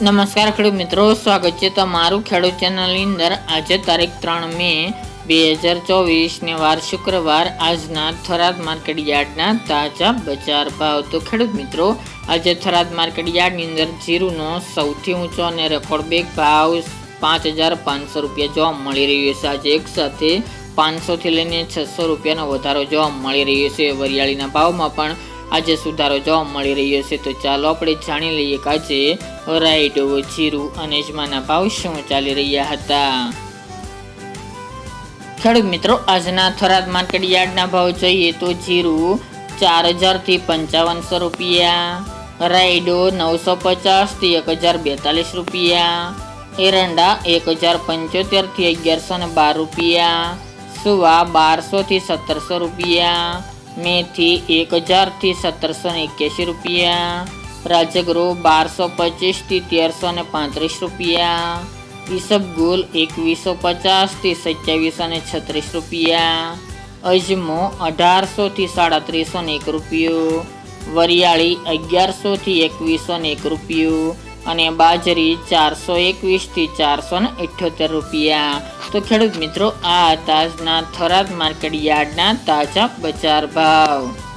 નમસ્કાર ખેડૂત મિત્રો, સ્વાગત છે તમારું ખેડૂત ચેનલની અંદર. આજે તારીખ ત્રણ મે બે હજાર ચોવીસને વાર શુક્રવાર, આજના થરાદ માર્કેટ યાર્ડના તાજા બજાર ભાવ. તો ખેડૂત મિત્રો, આજે થરાદ માર્કેટ યાર્ડની અંદર જીરુનો સૌથી ઊંચો અને રેકોર્ડ બેગ ભાવ પાંચ હજાર પાંચસો રૂપિયા જોવા મળી રહ્યો છે. આજે એક સાથે પાંચસોથી લઈને છસો રૂપિયાનો વધારો જોવા મળી રહ્યો છે. વરિયાળીના ભાવમાં પણ આજે સુધારો જોવા મળી રહ્યો છે. તો ચાલો આપણે જાણી લઈએ કે આજે રાઈડો જીરું અને અજમાના ભાવ શું ચાલી રહ્યા હતા? ખેડૂત મિત્રો, આજના થરાદ માર્કેટ યાર્ડના ભાવ જોઈએ તો જીરું ચાર હજારથી પંચાવનસો રૂપિયા, રાયડો નવસો પચાસથી એક હજાર બેતાલીસ રૂપિયા, એરંડા એક હજાર પંચોતેરથી અગિયારસો ને બાર રૂપિયા, સુવા બારસોથી સત્તરસો રૂપિયા, મેથી એક હજારથી સત્તરસો ને એક્યાસી રૂપિયા રાજગરો બારસો પચીસથી તેરસો ને પાંત્રીસ રૂપિયા. ઈસબગુલ એકવીસો પચાસથી સત્યાવીસો ને છત્રીસ રૂપિયા. અજમો અઢારસોથી સાડત્રીસો ને એક રૂપિયો. વરિયાળી અગિયારસોથી એકવીસો ને એક રૂપિયો. અને બાજરી ચારસો એકવીસથી ચારસો ને અઠ્યોતેર રૂપિયા. તો ખેડૂત મિત્રો, આ તાજના થરાદ માર્કેટ યાર્ડના તાજા બજાર ભાવ.